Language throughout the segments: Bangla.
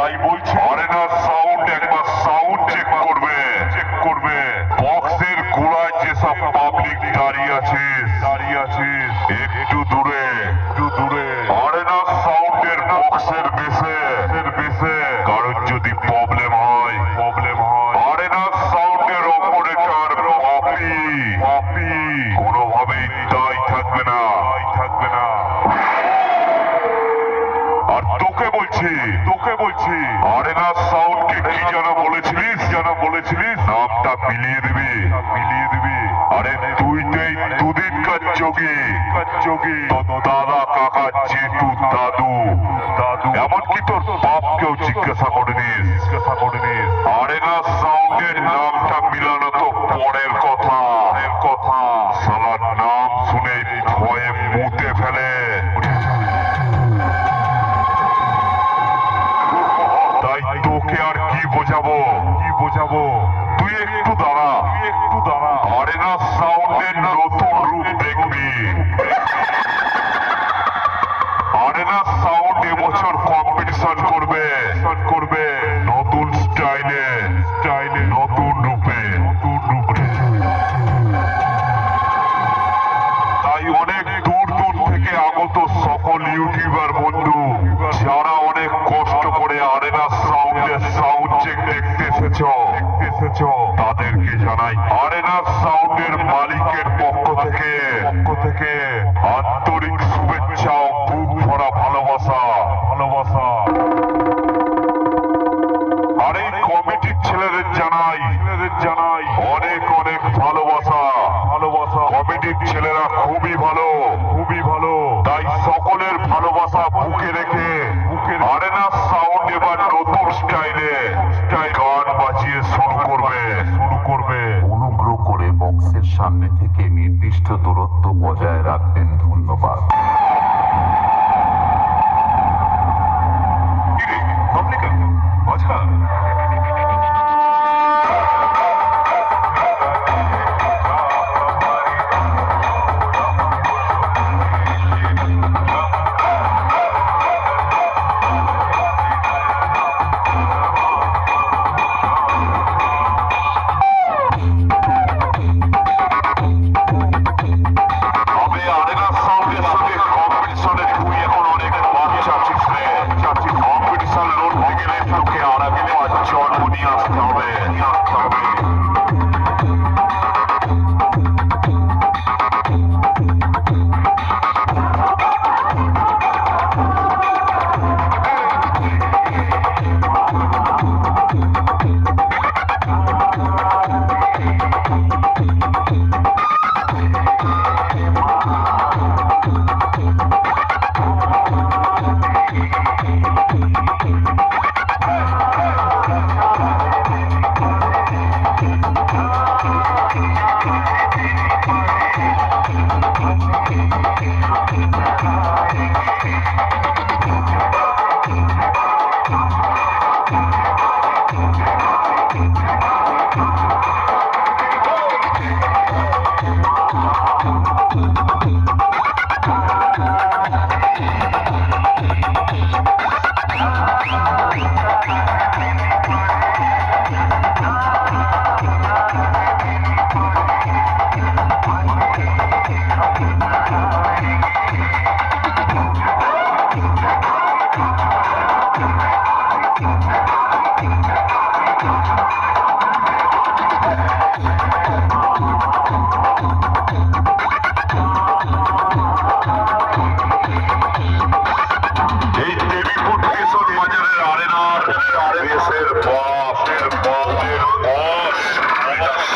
তাই বলছি যোগী যোগী দাদা, কাকা, জেঠু, দাদু। দাদু এমনকি তোর বাপকেও জিজ্ঞাসা করে জিজ্ঞাসা করে নিস আরেনা সাউন্ডের নামটা মিলানো তো পরের কথা। পরের কথা। সালার নাম শুনে ভয়ে মুতে ফেলে। তাই তোকে আর কি বোঝাবো? কি বোঝাবো? তুই একটু দাঁড়া। তুই একটু দাঁড়া আরেনা সাউন্ডের নতুন থেকে আন্তরিক শুভেচ্ছা ও বুক ভরা ভালোবাসা। ভালোবাসা। আর এই কমিটির ছেলেদের জানাই ছেলেদের জানাই অনেক অনেক ভালোবাসা। ভালোবাসা। কমিটির ছেলেরা খুবই ভালো। খুবই ভালো। তাই সকলের ভালোবাসা বুকে রেখে আরেনা সাউন্ড এবার নতুন স্টাইলে স্টাইল গান বাজিয়ে শুরু করবে। শুরু করবে। অনুগ্রহ করে বক্সের সামনে থেকে নির্দিষ্ট দূরত্ব বজায় en tu lugar.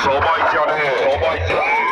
সবাই জানে সবাই জানে।